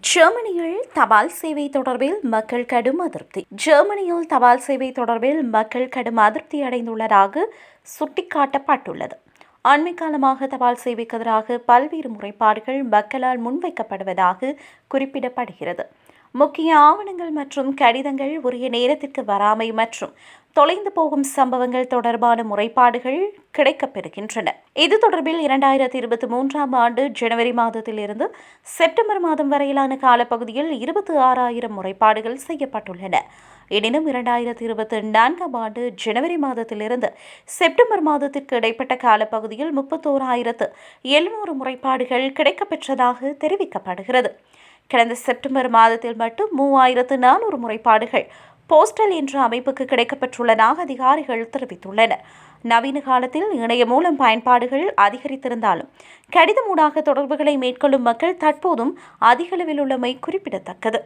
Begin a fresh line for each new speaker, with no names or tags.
ஜெர்மனியில் தபால் சேவை தொடர்பில் மக்கள் கடும் அதிருப்தி. ஜெர்மனியில் தபால் சேவை தொடர்பில் மக்கள் கடும் அதிருப்தி அடைந்துள்ளதாக சுட்டிக்காட்டப்பட்டுள்ளது. அண்மை காலமாக தபால் சேவைக்கு எதிராக பல்வேறு முறைப்பாடுகள் மக்களால் முன்வைக்கப்படுவதாக குறிப்பிடப்படுகிறது. முக்கிய ஆவணங்கள் மற்றும் கடிதங்கள் உரிய நேரத்திற்கு வராமை மற்றும் தொலைந்து போகும் சம்பவங்கள் தொடர்பான முறைப்பாடுகள் கிடைக்கப்பெறுகின்றன. இது தொடர்பில் இரண்டாயிரத்தி இருபத்தி மூன்றாம் ஆண்டு ஜனவரி மாதத்திலிருந்து செப்டம்பர் மாதம் வரையிலான காலப்பகுதியில் இருபத்தி ஆறாயிரம் முறைப்பாடுகள் செய்யப்பட்டுள்ளன. எனினும் இரண்டாயிரத்தி இருபத்தி நான்காம் ஆண்டு ஜனவரி மாதத்திலிருந்து செப்டம்பர் மாதத்திற்கு இடைப்பட்ட காலப்பகுதியில் முப்பத்தோராயிரத்து எழுநூறு முறைப்பாடுகள் கிடைக்கப்பெற்றதாக தெரிவிக்கப்படுகிறது. கடந்த செப்டம்பர் மாதத்தில் மட்டும் மூவாயிரத்து நானூறு முறைப்பாடுகள் போஸ்டல் என்ற அமைப்புக்கு கிடைக்கப்பட்டுள்ளதாக அதிகாரிகள் தெரிவித்துள்ளனர். நவீன காலத்தில் இணைய மூலம் பயன்பாடுகள் அதிகரித்திருந்தாலும் கடிதமூடாக தொடர்புகளை மேற்கொள்ளும் மக்கள் தற்போதும் அதிகளவில் உள்ளமை குறிப்பிடத்தக்கது.